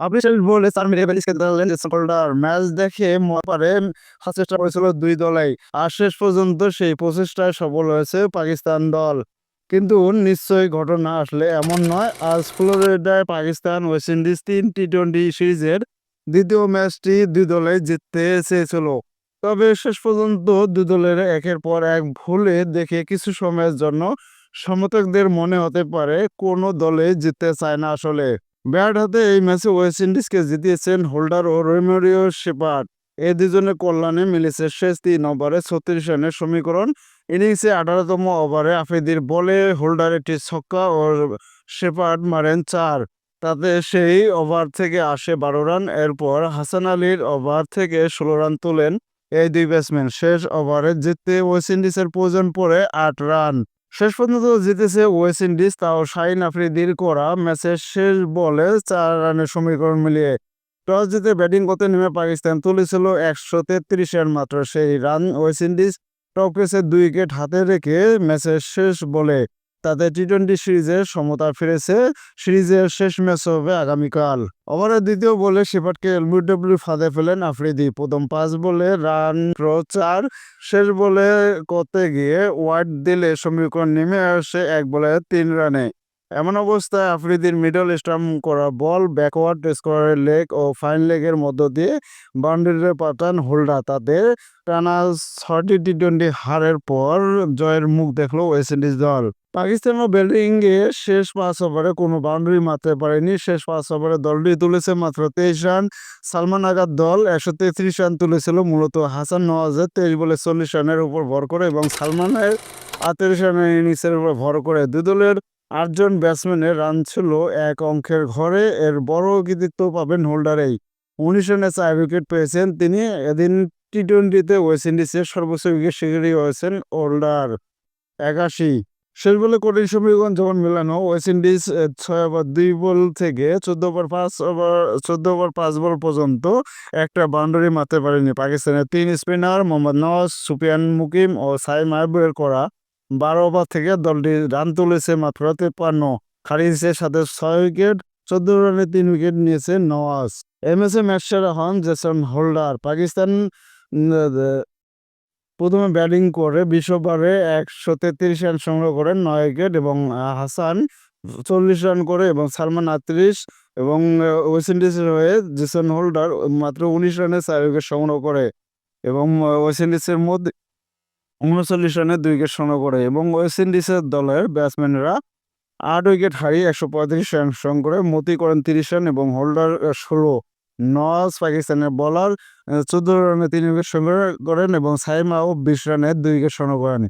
আপনি বলে চার মিনিট ম্যাচ দেখে পারে চেষ্টা করেছিল দুই দলাই আর শেষ পর্যন্ত সেই প্রচেষ্টায় সফল হয়েছে পাকিস্তান দল। কিন্তু নিশ্চয়ই ঘটনা আসলে এমন নয়, আজ ফ্লোরিডায় পাকিস্তান ওয়েস্ট ইন্ডিজ তিন টি টোয়েন্টি সিরিজের দ্বিতীয় ম্যাচটি দুই দলে জিততে চেয়েছিল। তবে শেষ পর্যন্ত দুই দলের একের পর এক ভুলে দেখে কিছু সময়ের জন্য সমর্থকদের মনে হতে পারে কোনো দলে জিততে চায় না আসলে। ব্যাট হাতে এই ম্যাচে ওয়েস্ট ইন্ডিজকে জিতিয়েছেন হোল্ডার ও রোমেরিও শেপার্ড। এই দুজনের কল্যাণে মিলেছে শেষ তিন ওভারে ছত্রিশ রানের সমীকরণ। ইনিংসে আঠারোতম ওভারে আফ্রিদির বলে হোল্ডার একটি ছক্কা ও শেপার্ড মারেন চার। তাতে সেই ওভার থেকে আসে বারো রান। এরপর হাসান আলীর ওভার থেকে ষোলো রান তোলেন এই দুই ব্যাটসম্যান। শেষ ওভারে জিততে ওয়েস্ট ইন্ডিজের প্রয়োজন পড়ে আট রান। শেষ পর্যন্ত জিতেছে ওয়েস্ট ইন্ডিজ, তাও শাহিন আফ্রিদির করা ম্যাচের শেষ বলে চার রানের সমীকরণ মিলিয়ে টস জিতে ব্যাটিং করতে নেমে পাকিস্তান তুলেছিল একশো তেত্রিশ রান মাত্র। সেই রান ওয়েস্ট ইন্ডিজ টপ কেসে দুই উইকেট হাতে রেখে ম্যাচের শেষ বলে তাতে টি টোয়েন্টি সিরিজের সমতা ফিরেছে। সিরিজের শেষ ম্যাচ হবে আগামীকাল। ওভারের দ্বিতীয় বলে শেপার্ডকে এলবিডব্লিউ ফাঁদে ফেলেন আফ্রিদি। প্রথম পাঁচ বলে রান ড্র চার শেষ বলে করতে গিয়ে ওয়ার্ড দিলে সমীকরণ নেমে আসে এক বলে তিন রানে। এমন অবস্থায় আফ্রিদির মিডল স্টাম্প করা বল ব্যাকওয়ার্ড স্কোয়ারের লেগ ও ফাইন লেগের মধ্য দিয়ে বাউন্ডারিতে পাঠান হোল্ডার তাদের টানা ছটি টি টোয়েন্টি হারের পর জয়ের মুখ দেখল ওয়েস্ট ইন্ডিজ দল। পাকিস্তানও ব্যাটিংয়ে শেষ পাঁচ ওভারে কোনো বাউন্ডারি মারতে পারেনি। শেষ পাঁচ ওভারে দলটি তুলেছে মাত্র তেইশ রান। সালমান আগার দল একশো তেত্রিশ রান তুলেছিল, মূলত হাসান নওয়াজের তেইশ বলে চল্লিশ রানের উপর ভর করে এবং সালমানের আটত্রিশ রানের ইনিংসের উপর ভর করে। দুই দলের আটজন ব্যাটসম্যানের রান ছিল এক অঙ্কের ঘরে। এর বড় কৃতিত্ব পাবেন হোল্ডারেই উনিশ রানে চার উইকেট পেয়েছেন তিনি। এদিন টি টোয়েন্টিতে ওয়েস্ট ইন্ডিজের সর্বোচ্চ উইকেট শিকারী হয়েছেন হোল্ডার একাশি। শেষ বলে কঠিন সমীকরণ যখন মেলানো, ওয়েস্ট ইন্ডিজ ছয় ওভার, দুই বল থেকে চোদ্দ ওভার, পাঁচ ওভার, চোদ্দ ওভার, পাঁচ বল পর্যন্ত একটা বাউন্ডারি মারতে পারেনি পাকিস্তানের তিন স্পিনার মোহাম্মদ নওয়াজ, সুফিয়ান মুকিম ও সাই মাহবুবের করা। বারো ওভার থেকে দলটি রান তুলেছে মাত্র তেপ্পান্ন। খারিজের সাথে ছয় উইকেট, চোদ্দ রানে তিন উইকেট নিয়েছে নওয়াজ। এম এস এ ম্যাচ সেরা হন জেসন হোল্ডার। পাকিস্তান প্রথমে ব্যাটিং করে বিশ ওভারে একশো তেত্রিশ রান সংগ্রহ করেন নয় উইকেট এবং হাসান চল্লিশ রান করে এবং সালমান আটত্রিশ এবং ওয়েস্ট ইন্ডিজের হয়ে জেসন হোল্ডার মাত্র উনিশ রানে চার উইকেট সংগ্রহ করে এবং ওয়েস্ট ইন্ডিজের মধ্যে উনচল্লিশ রানে দুই উইকেট সংগ্রহ করে এবং ওয়েস্ট ইন্ডিজের দলের ব্যাটসম্যানরা আট উইকেট হারিয়ে একশো পঁয়ত্রিশ রান সংগ্রহ করে মতি করেন তিরিশ রান এবং হোল্ডার ষোলো। নওয়াজ পাকিস্তানের বলার চোদ্দ রানে তিন উইকেট সংগ্রহ করেন এবং সাইমাও বিশ রানে দুই উইকেট সংগ্রহ করেন।